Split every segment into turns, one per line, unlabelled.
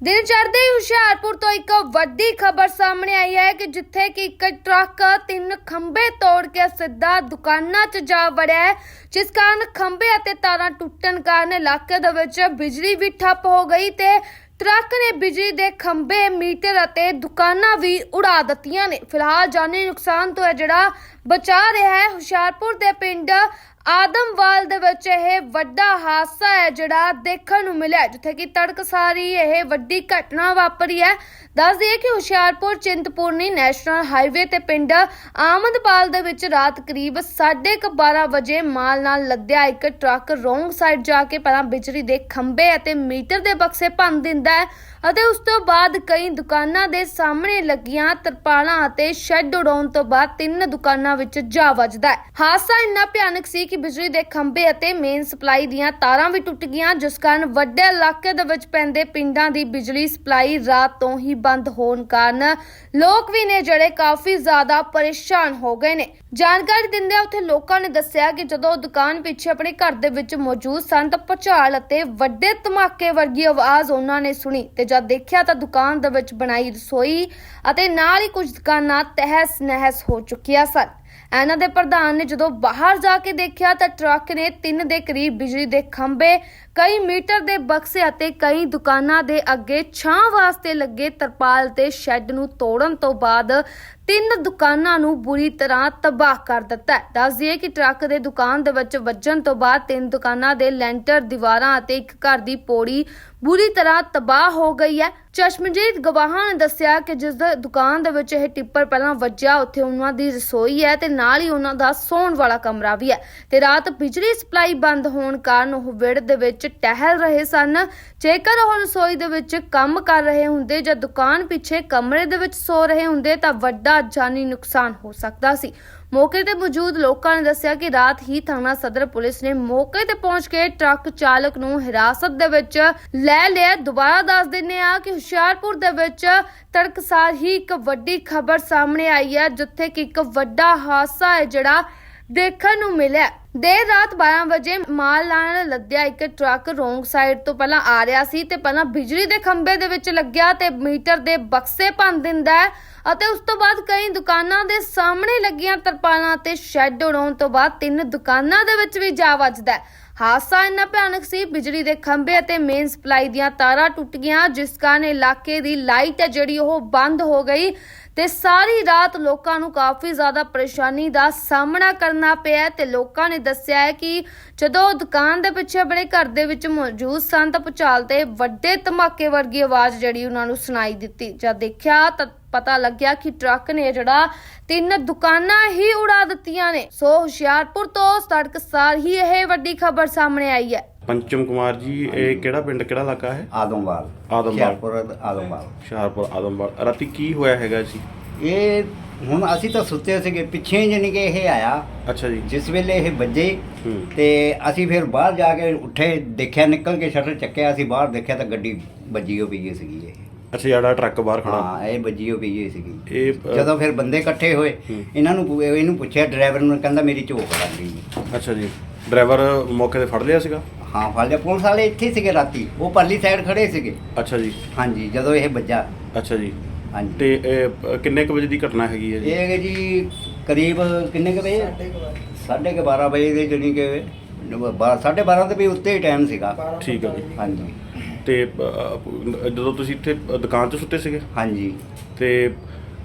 ਦਿਨ ਚੜ੍ਹਦੇ ਹੀ ਹੁਸ਼ਿਆਰਪੁਰ ਤੋਂ ਇੱਕ ਵੱਡੀ ਖਬਰ ਸਾਹਮਣੇ ਆਈ ਹੈ ਕਿ ਜਿੱਥੇ ਕਿ ਇੱਕ ਟਰੱਕ ਤਿੰਨ ਖੰਭੇ ਤੋੜ ਕੇ ਸਿੱਧਾ ਦੁਕਾਨਾਂ 'ਚ ਜਾ ਵੜਿਆ ਹੈ, ਜਿਸ ਕਾਰਨ ਖੰਭੇ ਅਤੇ ਤਾਰਾਂ ਟੁੱਟਣ ਕਾਰਨ ਇਲਾਕੇ ਦੇ ਵਿੱਚ ਬਿਜਲੀ ਵੀ ਠੱਪ ਹੋ ਗਈ ਤੇ ਟਰੱਕ ਨੇ ਬਿਜਲੀ ਦੇ ਖੰਭੇ, ਮੀਟਰ ਅਤੇ ਦੁਕਾਨਾਂ ਵੀ ਉਡਾ ਦਿੱਤੀਆਂ ਨੇ। ਫਿਲਹਾਲ ਜਾਨੀ ਨੁਕਸਾਨ ਤੋਂ ਹੈ ਜਿਹੜਾ ਬਚਾ ਰਿਹਾ ਹੈ, ਹੁਸ਼ਿਆਰਪੁਰ ਦੇ ਪਿੰਡ ਆਦਮਵਾਲ ਦੇ ਵਿੱਚ ਇਹ ਵੱਡਾ ਹਾਦਸਾ ਹੈ ਜਿਹੜਾ ਦੇਖਣ ਨੂੰ ਮਿਲਿਆ ਹੈ, ਜਿੱਥੇ ਕਿ ਤੜਕਸਾਰੀ ਇਹ ਵੱਡੀ ਘਟਨਾ ਵਾਪਰੀ ਹੈ। ਦੱਸ ਦਈਏ ਕਿ ਹੁਸ਼ਿਆਰਪੁਰ ਚਿੰਤਪੁਰਨੀ ਨੈਸ਼ਨਲ ਹਾਈਵੇ ਤੇ ਪਿੰਡ ਆਮਦਪਾਲ ਦੇ ਵਿੱਚ ਰਾਤ ਕਰੀਬ 12:30 ਵਜੇ ਮਾਲ ਨਾਲ ਲੱਦਿਆ ਇੱਕ ਟਰੱਕ ਰੋਂਗ ਸਾਈਡ ਜਾ ਕੇ ਪਹਿਲਾਂ ਬਿਜਲੀ ਦੇ ਖੰਭੇ ਅਤੇ ਮੀਟਰ ਦੇ ਬਕਸੇ ਭੰਨ ਦਿੰਦਾ ਹੈ ਅਤੇ ਉਸ ਤੋਂ ਬਾਅਦ ਕਈ ਦੁਕਾਨਾਂ ਦੇ ਸਾਹਮਣੇ ਲੱਗੀਆਂ ਤਰਪਾਲਾਂ ਅਤੇ ਸ਼ੈੱਡ ਉਡਾਉਣ ਤੋਂ ਬਾਅਦ ਤਿੰਨ ਦੁਕਾਨਾਂ ਵਿੱਚ ਜਾ ਵੱਜਦਾ ਹੈ। ਹਾਦਸਾ ਇੰਨਾ ਭਿਆਨਕ ਸੀ ਕਿ ਬਿਜਲੀ ਦੇ ਖੰਭੇ ਅਤੇ ਮੇਨ ਸਪਲਾਈ ਦੀਆਂ ਤਾਰਾਂ ਵੀ ਟੁੱਟ ਗਈਆਂ, ਜਿਸ ਕਾਰਨ ਵੱਡੇ ਇਲਾਕੇ ਦੇ ਵਿੱਚ ਪੈਂਦੇ ਪਿੰਡਾਂ ਦੀ ਬਿਜਲੀ ਸਪਲਾਈ ਰਾਤ ਤੋਂ ਹੀ ਬੰਦ ਹੋਣ ਕਾਰਨ ਲੋਕ ਵੀ ਨੇ ਜਿਹੜੇ ਕਾਫੀ ਜ਼ਿਆਦਾ ਪਰੇਸ਼ਾਨ ਹੋ ਗਏ ਨੇ। ਜਾਣਕਾਰੀ ਦਿੰਦਿਆਂ ਉੱਥੇ ਲੋਕਾਂ ਨੇ ਦੱਸਿਆ ਕਿ ਜਦੋਂ ਉਹ ਦੁਕਾਨ ਪਿੱਛੇ ਆਪਣੇ ਘਰ ਦੇ ਵਿੱਚ ਮੌਜੂਦ ਸਨ ਤਾਂ ਭੁਚਾਲ ਅਤੇ ਵੱਡੇ ਧਮਾਕੇ ਵਰਗੀ ਆਵਾਜ਼ ਉਹਨਾਂ ਨੇ ਸੁਣੀ ਤੇ ਜਦ ਦੇਖਿਆ ਤਾਂ ਦੁਕਾਨ ਦੇ ਵਿੱਚ ਬਣਾਈ ਰਸੋਈ ਅਤੇ ਨਾਲ ਹੀ ਕੁਝ ਦੁਕਾਨਾਂ ਤਹਿਸ ਨਹਿਸ ਹੋ ਚੁੱਕੀਆਂ ਸਨ। ਇਹਨਾਂ ਦੇ ਪ੍ਰਧਾਨ ਨੇ ਜਦੋਂ ਬਾਹਰ ਜਾ ਕੇ ਦੇਖਿਆ ਤਾਂ ਟਰੱਕ ਨੇ ਤਿੰਨ ਦੇ ਕਰੀਬ ਬਿਜਲੀ ਦੇ ਖੰਭੇ, ਕਈ ਮੀਟਰ ਦੇ ਬਕਸੇ ਅਤੇ ਕਈ ਦੁਕਾਨਾਂ ਦੇ ਅੱਗੇ ਛਾਂ ਵਾਸਤੇ ਲੱਗੇ ਤਰਪਾਲ ਤੇ ਸ਼ੈੱਡ ਨੂੰ ਤੋੜਨ ਤੋਂ ਬਾਅਦ ਤਿੰਨ ਦੁਕਾਨਾਂ ਨੂੰ ਬੁਰੀ ਤਰ੍ਹਾਂ ਤਬਾਹ ਕਰ ਦਿੱਤਾ ਹੈ। ਦੱਸ ਦਈਏ ਕਿ ਟਰੱਕ ਦੇ ਦੁਕਾਨ ਦੇ ਵਿੱਚ ਵੱਜਣ ਤੋਂ ਬਾਅਦ ਤਿੰਨ ਦੁਕਾਨਾਂ ਦੇ ਲੈਂਟਰ, ਦੀਵਾਰਾਂ ਅਤੇ ਇੱਕ ਘਰ ਦੀ ਪੌੜੀ ਬੁਰੀ ਤਰ੍ਹਾਂ ਤਬਾਹ ਹੋ ਗਈ ਹੈ। ਚਸ਼ਮਜੀਤ ਗਵਾਹਾਂ ਨੇ ਦੱਸਿਆ ਕਿ ਜਿਸ ਦੁਕਾਨ ਦੇ ਵਿੱਚ ਇਹ ਟਿੱਪਰ ਪਹਿਲਾਂ ਵੱਜਿਆ, ਉੱਥੇ ਉਹਨਾਂ ਦੀ ਰਸੋਈ ਹੈ ਤੇ ਨਾਲ ਹੀ ਉਹਨਾਂ ਦਾ ਸੌਣ ਵਾਲਾ ਕਮਰਾ ਵੀ ਹੈ। ਤੇ ਰਾਤ ਬਿਜਲੀ ਸਪਲਾਈ ਬੰਦ ਹੋਣ ਕਾਰਨ ਉਹ ਵਿੜ ਦੇ ਵਿੱਚ ਟਹਿਲ ਰਹੇ ਸਨ। ਜੇਕਰ ਉਹ ਰਸੋਈ ਦੇ ਵਿੱਚ ਕੰਮ ਕਰ ਰਹੇ ਹੁੰਦੇ ਜਾਂ ਦੁਕਾਨ ਪਿੱਛੇ ਕਮਰੇ ਦੇ ਵਿੱਚ ਸੋ ਰਹੇ ਹੁੰਦੇ ਤਾਂ ਵੱਡਾ ਜਾਨੀ ਨੁਕਸਾਨ ਹੋ ਸਕਦਾ ਸੀ। ਮੌਕੇ ਤੇ ਮੌਜੂਦ ਲੋਕਾਂ ਨੇ ਦੱਸਿਆ ਕਿ ਰਾਤ ਹੀ ਥਾਣਾ ਸਦਰ ਪੁਲਿਸ ਨੇ ਮੌਕੇ ਤੇ ਪਹੁੰਚ ਕੇ ਟਰੱਕ ਚਾਲਕ ਨੂੰ ਹਿਰਾਸਤ ਦੇ ਵਿੱਚ ਲੈ ਲਿਆ। ਦੁਬਾਰਾ ਦੱਸ ਦਿੰਨੇ ਆ ਕਿ ਹੁਸ਼ਿਆਰਪੁਰ ਦੇ ਵਿੱਚ ਤੜਕਸਾਰ ਹੀ ਇੱਕ ਵੱਡੀ ਖਬਰ ਸਾਹਮਣੇ ਆਈ ਹੈ, ਜਿੱਥੇ ਕਿ ਇੱਕ ਵੱਡਾ ਹਾਦਸਾ ਹੈ ਜਿਹੜਾ ਦੇਖਣ ਨੂੰ ਮਿਲਿਆ। ਦੇਰ ਰਾਤ 12 ਵਜੇ ਮਾਲ ਨਾਲ ਲੱਦਿਆ ਇੱਕ ਟਰੱਕ ਰੋਂਗ ਸਾਈਡ ਤੋਂ ਪਹਿਲਾਂ ਆ ਰਿਹਾ ਸੀ ਤੇ ਪਹਿਲਾਂ ਬਿਜਲੀ ਦੇ ਖੰਭੇ ਦੇ ਵਿੱਚ ਲੱਗਿਆ ਤੇ ਮੀਟਰ ਦੇ ਬਕਸੇ ਭੰਨ ਦਿੰਦਾ ਹੈ ਅਤੇ ਉਸ ਤੋਂ ਬਾਅਦ ਕਈ ਦੁਕਾਨਾਂ ਦੇ ਸਾਹਮਣੇ ਲੱਗੀਆਂ ਤਰਪਾਲਾਂ ਤੇ ਸ਼ੈੱਡ ਉਡਾਉਣ ਤੋਂ ਬਾਅਦ ਤਿੰਨ ਦੁਕਾਨਾਂ ਦੇ ਵਿੱਚ ਵੀ ਜਾ ਵੱਜਦਾ ਹੈ। ਹਾਦਸਾ ਇੰਨਾ ਭਿਆਨਕ ਸੀ, ਬਿਜਲੀ ਦੇ ਖੰਭੇ ਅਤੇ ਮੇਨ ਸਪਲਾਈ ਦੀਆਂ ਤਾਰਾਂ ਟੁੱਟ ਗਈਆਂ, ਜਿਸ ਕਾਰਨ ਇਲਾਕੇ ਦੀ ਲਾਈਟ ਹੈ ਜਿਹੜੀ ਉਹ ਬੰਦ ਹੋ ਗਈ ਤੇ ਸਾਰੀ ਰਾਤ ਲੋਕਾਂ ਨੂੰ ਕਾਫੀ ਜ਼ਿਆਦਾ ਪਰੇਸ਼ਾਨੀ ਦਾ ਸਾਹਮਣਾ ਕਰਨਾ ਪਿਆ ਤੇ ਲੋਕਾਂ ਨੇ ਦੱਸਿਆ ਹੈ ਕਿ ਜਦੋਂ ਦੁਕਾਨ ਦੇ ਪਿੱਛੇ ਆਪਣੇ ਘਰ ਦੇ ਵਿੱਚ ਮੌਜੂਦ ਸਨ ਤਾਂ ਭੁਚਾਲ ਤੇ ਵੱਡੇ ਧਮਾਕੇ ਵਰਗੀ ਆਵਾਜ਼ ਜਿਹੜੀ ਉਹਨਾਂ ਨੂੰ ਸੁਣਾਈ ਦਿੱਤੀ, ਜਦ ਦੇਖਿਆ ਤਾਂ ਪਤਾ ਲੱਗਿਆ ਕਿ ਟਰੱਕ ਨੇ ਜਿਹੜਾ ਤਿੰਨ ਦੁਕਾਨਾਂ ਹੀ ਉਡਾ ਦਿੱਤੀਆਂ ਨੇ। ਸੋ ਹੁਸ਼ਿਆਰਪੁਰ ਤੋਂ ਸੜਕ ਸਾਰ ਹੀ ਇਹ ਵੱਡੀ ਖਬਰ ਸਾਹਮਣੇ ਆਈ ਹੈ।
ਪੰਚਮ ਕੁਮਾਰ ਜੀ ਇਹ ਕਿਹੜਾ ਪਿੰਡ ਕਿਹੜਾ ਇਲਾਕਾ ਹੈ?
ਆਦਮਵਾਲ।
ਆਦਮਵਾਲ।
ਹੁਸ਼ਿਆਰਪੁਰ ਆਦਮਵਾਲ।
ਹੁਸ਼ਿਆਰਪੁਰ ਆਦਮਵਾਲ। ਰਾਤੀ ਕੀ ਹੋਇਆ ਹੈਗਾ ਸੀ
ਇਹ ਹੁਣ ਅਸੀਂ ਤਾਂ ਸੁੱਤੇ ਸੀਗੇ ਪਿੱਛੇ ਜਾਨੀ ਕਿ ਇਹ ਆਇਆ।
ਅੱਛਾ ਜੀ।
ਜਿਸ ਵੇਲੇ ਇਹ ਵੱਜੇ
ਹੂੰ।
ਤੇ ਅਸੀਂ ਫਿਰ ਬਾਹਰ ਜਾ ਕੇ ਉੱਠੇ ਦੇਖਿਆ ਨਿਕਲ ਕੇ ਸ਼ਟਰ ਚੱਕਿਆ ਅਸੀਂ ਬਾਹਰ ਦੇਖਿਆ ਤਾਂ ਗੱਡੀ ਵੱਜੀ ਹੋ ਪਈ ਸੀਗੀ ਇਹ।
ਅੱਛਾ ਜਿਹੜਾ ਟਰੱਕ ਬਾਹਰ ਖੜਾ।
ਹਾਂ ਇਹ ਵੱਜੀ ਹੋ ਪਈ ਸੀਗੀ।
ਇਹ ਅ,
ਜਦੋਂ ਫਿਰ ਬੰਦੇ ਇਕੱਠੇ ਹੋਏ। ਇਹਨਾਂ ਨੂੰ ਪੁ- ਇਹਨੂੰ ਪੁੱਛਿਆ ਡਰਾਈਵਰ ਨੂੰ ਕਹਿੰਦਾ ਮੇਰੀ ਝੋਕ ਲੱਗ ਗਈ।
ਅੱਛਾ ਜੀ। ਡਰਾਈਵਰ ਮੌਕੇ ਤੇ ਫੜ ਲਿਆ ਸੀਗਾ?
ਹਾਂ ਫੜ ਲਿਆ। ਪੁਲਿਸ ਵਾਲੇ ਇੱਥੇ ਸੀਗੇ ਰਾਤੀ। ਉਹ ਪਰਲੀ ਸਾਈਡ ਖੜੇ ਸੀਗੇ।
ਅੱਛਾ ਜੀ।
ਹਾਂਜੀ ਜਦੋਂ ਇਹ ਵੱਜਾ। ਅੱਛਾ
ਜੀ।
ਹਾਂਜੀ।
ਤੇ ਇਹ, ਅ, ਕਿੰਨੇ ਕੁ ਵਜੇ ਦੀ ਘਟਨਾ ਹੈਗੀ ਹੈ ਜੀ?
ਇਹ ਹੈਗੇ ਜੀ ਕਰੀਬ ਕਿੰਨੇ ਕੁ ਵਜੇ? ਸਾਢੇ ਕੁ 12 ਵਜੇ ਦੇ ਜਾਣੀ ਕਿ 12:30 ਦੇ ਵੀ ਉੱਤੇ ਹੀ ਟਾਈਮ ਸੀਗਾ।
ਠੀਕ ਹੈ ਜੀ।
ਹਾਂਜੀ।
ਤੇ ਅ, ਜਦੋਂ ਤੁਸੀਂ ਇੱਥੇ ਦੁਕਾਨ 'ਚ ਸੁੱਤੇ ਸੀਗੇ?
ਹਾਂਜੀ।
ਤੇ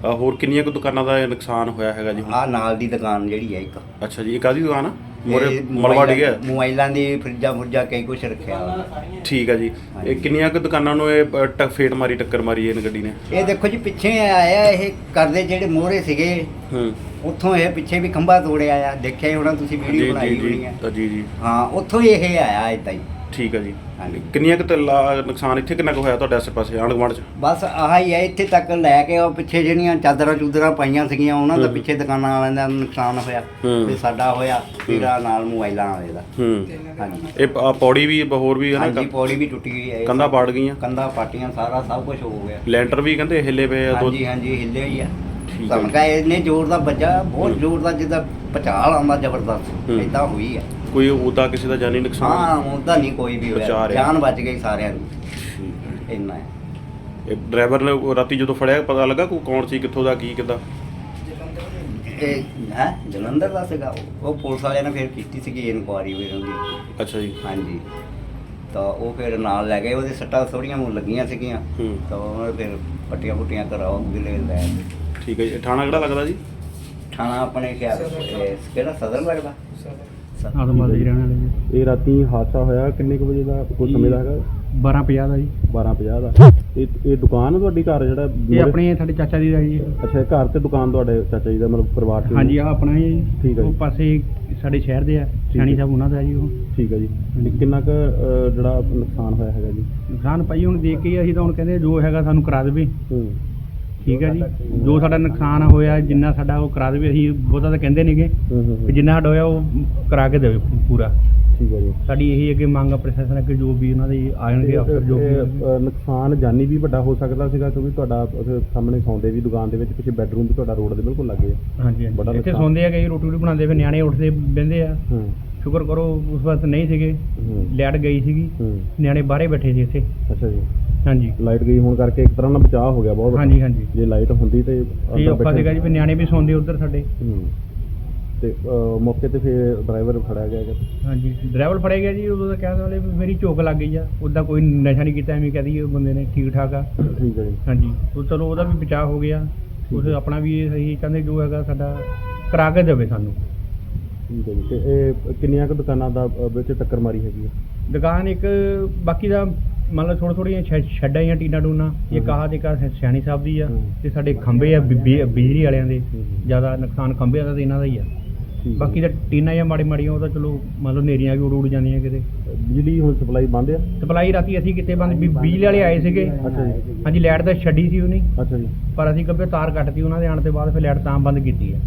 ਅ, ਹੋਰ ਕਿੰਨੀਆਂ ਕੁ ਦੁਕਾਨਾਂ ਦਾ ਨੁਕਸਾਨ ਹੋਇਆ ਹੈਗਾ ਜੀ ਹੁਣ?
ਆਹ ਨਾਲ ਦੀ ਦੁਕਾਨ ਜਿਹੜੀ ਹੈ ਇੱਕ।
ਅੱਛਾ ਜੀ ਇਹ ਕਾਦੀ ਦੁਕਾਨ ਆ? ਮੋਰੇ
ਇਹ
ਮਲਵਾ
ਮੋਬਾਈਲਾਂ-
ਡਿੱਗਿਆ
ਮੋਬਾਈਲਾਂ ਦੀ ਫਰਿੱਜਾਂ ਫੁਰਜਾ ਕਈ ਕੁਝ ਰੱਖਿਆ ਵਾ।
ਠੀਕ ਹੈ ਜੀ। ਇਹ। ਕਿੰਨੀਆਂ ਕੁ ਦੁਕਾਨਾਂ ਨੂੰ ਇਹ ਅ, ਟ- ਫੇਟ ਮਾਰੀ ਟੱਕਰ ਮਾਰੀ ਇਹ ਗੱਡੀ ਨੇ?
ਇਹ ਦੇਖੋ ਜੀ ਪਿੱਛੇ ਆਇਆ ਇਹ ਕਰਦੇ ਜਿਹੜੇ ਮੋਹਰੇ ਸੀਗੇ।
ਹੂੰ।
ਉੱਥੋਂ ਇਹ ਪਿੱਛੇ ਵੀ ਖੰਭਾ ਤੋੜਿਆ ਆ। ਦੇਖਿਆ ਹੀ ਹੋਣਾ ਤੁਸੀਂ
ਜੀ
ਵੀਡੀਓ
ਜੀ
ਬਣਾਈ ਹੋਣੀ
ਜੀ ਅ, ਜੀ ਜੀ।
ਹਾਂ ਉੱਥੋਂ ਹੀ ਇਹ ਆਇਆ ਏਦਾਂ ਹੀ।
ਠੀਕ ਹੈ ਜੀ
ਹਾਂਜੀ।
ਕਿੰਨੀਆਂ ਕੁ ਤਲਾ ਨੁਕਸਾਨ ਇੱਥੇ ਕਿੰਨਾ ਕੁ ਹੋਇਆ ਤੁਹਾਡੇ ਆਸੇ ਪਾਸੇ ਆਂਢ ਗੁਆਂਢ ਚ
ਬਸ ਆਹ ਹੀ ਹੈ ਇੱਥੇ ਤੱਕ ਲੈ ਕੇ ਉਹ ਪਿੱਛੇ ਜਿਹੜੀਆਂ ਚਾਦਰਾਂ ਚੂਦਰਾਂ ਪਾਈਆਂ ਸੀਗੀਆਂ ਉਹਨਾਂ ਦਾ। ਪਿੱਛੇ ਦੁਕਾਨਾਂ ਵਾਲਿਆਂ ਦਾ ਨੁਕਸਾਨ ਹੋਇਆ
ਹੂੰ।
ਤੇ ਸਾਡਾ ਹੋਇਆ ਤੇਰਾ ਨਾਲ ਮੋਬਾਈਲਾਂ ਵਾਲੇ ਦਾ
ਹੂੰ
ਹਾਂਜੀ
ਇਹ ਪ- ਆਹ ਪੌੜੀ ਵੀ ਹੋਰ ਵੀ ਹੈ
ਹਾਂਜੀ
ਨਾ
ਪੌੜੀ ਵੀ ਟੁੱਟ ਗਈ ਹੈ
ਕੰਧਾਂ। ਪਾੜ ਗਈਆਂ
ਕੰਧਾਂ ਪਾਟੀਆਂ ਸਾਰਾ ਸਭ ਕੁਝ ਹੋ ਗਿਆ
ਲੈਂਟਰ ਵੀ ਕਹਿੰਦੇ ਹਿੱਲੇ ਪਏ ਆ ਦੋ
ਹਾਂਜੀ ਹਾਂਜੀ ਹਿੱਲੇ ਹੀ ਆ
ਠੀਕ ਹੈ
ਧਮਕਾ ਇਹਨੇ ਜ਼ੋਰ ਦਾ ਵੱਜਾ ਬਹੁਤ। ਜ਼ੋਰ ਦਾ ਜਿੱਦਾਂ ਪਚਾਲ ਆਉਂਦਾ ਜ਼ਬਰਦਸਤ
ਹੂੰ।
ਇਦਾਂ ਹੋਈ ਆ
ਕੋਈ ਉਹਦਾ ਕਿਸੇ ਦਾ ਜਾਨੀ
ਹਾਂ
ਨੁਕਸਾਨ
ਉਹਦਾ ਨਹੀਂ ਕੋਈ ਵੀ
ਬਚਾ
ਹੋਇਆ
ਰਿਹਾ।
ਜਾਨ ਬਚ ਗਈ ਸਾਰਿਆਂ ਦੀ।
ਹੈ।
ਇੰਨਾ ਹੈ।
ਇਹ ਡਰਾਈਵਰ ਨੇ ਉਹ ਰਾਤੀ ਜਦੋਂ ਫੜਿਆ ਪਤਾ ਲੱਗਾ ਕੋਈ ਕੌਣ ਸੀ ਕਿੱਥੋਂ ਦਾ ਕੀ ਕਿੱਦਾਂ?
ਇਹ ਹੈ? ਜਲੰਧਰ ਦਾ ਸੀਗਾ। ਉਹ। ਉਹ ਪੁਲਿਸ ਵਾਲਿਆਂ ਨੇ ਫਿਰ ਕੀਤੀ ਸੀਗੀ ਇਨਕੁਆਰੀ ਵੀ ਉਹਦੀ।
ਅੱਛਾ ਜੀ।
ਹਾਂਜੀ। ਤਾਂ ਉਹ ਫਿਰ ਨਾਲ ਲੈ ਗਏ। ਉਹਦੇ ਸੱਟਾਂ ਥੋੜੀਆਂ ਨੂੰ ਲੱਗੀਆਂ ਸੀਗੀਆਂ।
ਹੂੰ।
ਤਾਂ ਉਹਨਾਂ ਨੇ ਫਿਰ ਪੱਟੀਆਂ ਪੁੱਟੀਆਂ ਕਰਾਓ ਗਿਲੇ ਲੈ ਗਏ।
ਠੀਕ ਹੈ ਜੀ। ਇਹ ਥਾਣਾ ਕਿਹੜਾ ਲੱਗਦਾ ਜੀ?
ਥਾਣਾ ਆਪਣੇ ਖਿਆਲ ਇਹ ਕਿਹੜਾ ਸਦਰ। ਲੱਗਦਾ
ਆਦਮਾਬਾਦ ਜੀ ਰਹਿਣ ਵਾਲੇ ਜੀ
ਇਹ ਰਾਤੀ ਹਾਦਸਾ ਹੋਇਆ ਕਿੰਨੇ ਕੁ ਵਜੇ ਦਾ ਕੋਈ ਸਮੇਂ ਦਾ ਹੈਗਾ?
1250 ਦਾ ਜੀ।
12:50 ਦਾ। ਇਹ ਇਹ ਦੁਕਾਨ ਆ ਤੁਹਾਡੀ ਘਰ ਜਿਹੜਾ
ਇਹ
ਮੂਹਰੇ-
ਆਪਣੇ ਸਾਡੇ ਚਾਚਾ ਜੀ ਦਾ ਜੀ।
ਅੱਛਾ ਇਹ ਘਰ ਤੇ ਦੁਕਾਨ ਤੁਹਾਡੇ ਚਾਚਾ ਜੀ ਦਾ ਮਤਲਬ ਪਰਿਵਾਰ ਚ?
ਹਾਂਜੀ ਆ ਆਪਣਾ ਜੀ।
ਠੀਕ ਹੈ ਜੀ।
ਉਹ ਪਾਸੇ ਸਾਡੇ ਸ਼ਹਿਰ ਦੇ ਆ ਸਿਆਣੀ। ਸਾਹਿਬ ਉਹਨਾਂ ਦਾ ਜੀ ਉਹ।
ਠੀਕ ਹੈ ਜੀ। ਤੇ ਕਿੰਨਾ ਕੁ ਜਿਹੜਾ ਨੁਕਸਾਨ ਹੋਇਆ ਹੈਗਾ ਜੀ?
ਨੁਕਸਾਨ ਭਾਈ ਹੁਣ ਦੇਖ ਕੇ ਹੀ ਅਸੀਂ ਤਾਂ ਹੁਣ ਕਹਿੰਦੇ ਜੋ ਹੈਗਾ ਸਾਨੂੰ ਕਰਾ ਦੇਵੇ।
ਹੂੰ।
ਠੀਕ ਹੈ ਜੀ? ਜੋ ਸਾਡਾ ਨੁਕਸਾਨ ਹੋਇਆ ਜਿੰਨਾ ਸਾਡਾ ਉਹ ਕਰਾ ਦੇਵੇ ਅਸੀਂ ਬਹੁਤਾ ਤਾਂ ਕਹਿੰਦੇ ਨਹੀਂਗੇ।
ਹੂੰ ਹੂੰ,
ਵੀ
ਹੂੰ
ਜਿੰਨਾ ਸਾਡਾ ਹੋਇਆ ਉਹ ਕਰਾ ਕੇ ਦੇਵੇ ਪੂਰਾ।
ਠੀਕ ਹੈ ਜੀ।
ਸਾਡੀ ਇਹੀ ਅੱਗੇ ਮੰਗ ਆ ਪ੍ਰਸ਼ਾਸਨ ਅੱਗੇ ਜੋ ਵੀ ਉਹਨਾਂ ਦੇ ਆਣਗੇ ਅਫਸਰ ਜੋ ਵੀ
ਨੁਕਸਾਨ ਜਾਨੀ ਵੀ ਵੱਡਾ ਹੋ ਸਕਦਾ ਸੀਗਾ ਕਿਉਂਕਿ ਤੁਹਾਡਾ ਉੱਥੇ ਸਾਹਮਣੇ ਸੌਂਦੇ ਵੀ ਦੁਕਾਨ ਦੇ ਵਿੱਚ ਪਿੱਛੇ ਬੈੱਡਰੂਮ ਵੀ ਤੁਹਾਡਾ ਰੋਡ ਦੇ ਬਿਲਕੁਲ ਲੱਗੇ। ਆ
ਹਾਂਜੀ।
ਬੜਾ
ਹਾਂਜੀ ਇੱਥੇ
ਨੁਕਸਾਨ।
ਸੌਂਦੇ ਆ ਕਈ ਰੋਟੀ ਰੋਟੀ ਬਣਾਉਂਦੇ ਫਿਰ ਨਿਆਣੇ ਉੱਠਦੇ ਬਹਿੰਦੇ ਆ।
ਹੂੰ।
ਸ਼ੁਕਰ ਕਰੋ ਉਸ ਵਕਤ ਨਹੀਂ ਸੀਗੇ।
ਹੂੰ।
ਲਾਈਟ ਗਈ ਸੀਗੀ।
ਹੂੰ।
ਨਿਆਣੇ ਬਾਹਰੇ ਬੈਠੇ ਸੀ ਇੱਥੇ।
ਅੱਛਾ ਜੀ।
ਹਾਂਜੀ।
ਲਾਈਟ ਗਈ ਹੋਣ ਕਰਕੇ ਇੱਕ ਤਰ੍ਹਾਂ ਨਾਲ ਬਚਾਅ ਹੋ ਗਿਆ ਬਹੁਤ
ਹਾਂਜੀ ਹਾਂਜੀ।
ਜੇ ਲਾਈਟ ਹੁੰਦੀ ਤੇ
ਇਹ ਔਖਾ
ਬੈਠੇ-
ਸੀਗਾ ਜੀ ਵੀ ਨਿਆਣੇ ਵੀ ਸੌਂਦੇ ਉੱਧਰ ਸਾਡੇ।
ਹੂੰ। ਤੇ ਅਹ, ਮੌਕੇ ਤੇ ਫਿਰ ਡਰਾਈਵਰ ਫੜਿਆ ਗਿਆ ਹੈਗਾ।
ਹਾਂਜੀ ਡਰਾਈਵਰ ਫੜਿਆ ਗਿਆ ਜੀ ਉਦੋਂ ਤਾਂ ਕਹਿਣ ਵਾਲੇ ਵੀ ਮੇਰੀ ਝੋਕ ਲੱਗ ਗਈ ਆ ਉੱਦਾਂ ਕੋਈ ਨਸ਼ਾ ਨਹੀਂ ਕੀਤਾ ਐਵੇਂ ਕਹਦੀ ਉਹ ਬੰਦੇ ਨੇ ਠੀਕ ਠਾਕ ਆ।
ਠੀਕ ਹੈ ਜੀ।
ਹਾਂਜੀ ਉਹ ਚਲੋ ਉਹਦਾ ਵੀ ਬਚਾਅ ਹੋ ਗਿਆ। ਉਸ ਆਪਣਾ ਵੀ ਇਹ ਸਹੀ ਕਹਿੰਦੇ ਜੋ ਹੈਗਾ ਸਾਡਾ ਕਰਾ ਕੇ ਦੇਵੇ ਸਾਨੂੰ।
ਠੀਕ ਹੈ ਜੀ। ਤੇ ਇਹ ਕਿੰਨੀਆਂ ਕੁ ਦੁਕਾਨਾਂ ਦਾ ਅਹ, ਵਿੱਚ ਟੱਕਰ ਮਾਰੀ ਹੈਗੀ ਹੈ
ਦੁਕਾਨ ਇੱਕ ਬਾਕੀ ਦਾ ਮੰਨ ਲਓ ਥੋੜ੍ਹ ਥੋੜ੍ਹੀਆਂ ਛੱਡ- ਜਾਂ ਟੀਨਾ ਟੂਨਾ ਇਹ। ਕਾਹ ਤੇ ਕਾ ਸਿਆਣੀ ਸਾਹਿਬ ਦੀ ਆ। ਤੇ ਸਾਡੇ ਖੰਭੇ ਆ ਬਿਜਲੀ ਵਾਲਿਆਂ ਦੇ। ਜ਼ਿਆਦਾ ਨੁਕਸਾਨ ਖੰਭਿਆਂ ਦਾ ਤੇ ਇਹਨਾਂ ਦਾ ਹੀ ਆ। ਬਾਕੀ ਤਾਂ ਟੀਨਾ ਜਾਂ ਮਾੜੀ ਮਾੜੀਆਂ ਉਹ ਤਾਂ ਚਲੋ ਮੰਨ ਲਓ ਨੇਰੀਆਂ ਵੀ ਉੜ ਉੜ ਜਾਂਦੀਆਂ ਕਿਤੇ।
ਬਿਜਲੀ ਹੁਣ ਸਪਲਾਈ ਬੰਦ ਆ?
ਸਪਲਾਈ ਰਾਤੀ ਅਸੀਂ ਕਿਤੇ ਬੰਦ ਬਿਜਲੀ ਵਾਲੇ ਆਏ ਸੀਗੇ। ਹਾਂਜੀ ਲਾਈਟ ਤਾਂ ਛੱਡੀ ਸੀ ਉਹਨੇ।
ਅੱਛਾ ਜੀ।
ਪਰ ਅਸੀਂ ਕੱਪੇ ਤਾਰ ਕੱਟਤੀ ਉਹਨਾਂ ਦੇ ਆਉਣ ਤੋਂ ਬਾਅਦ ਫਿਰ ਲਾਈਟ ਤਾਂ ਬੰਦ ਕੀਤੀ ਹੈ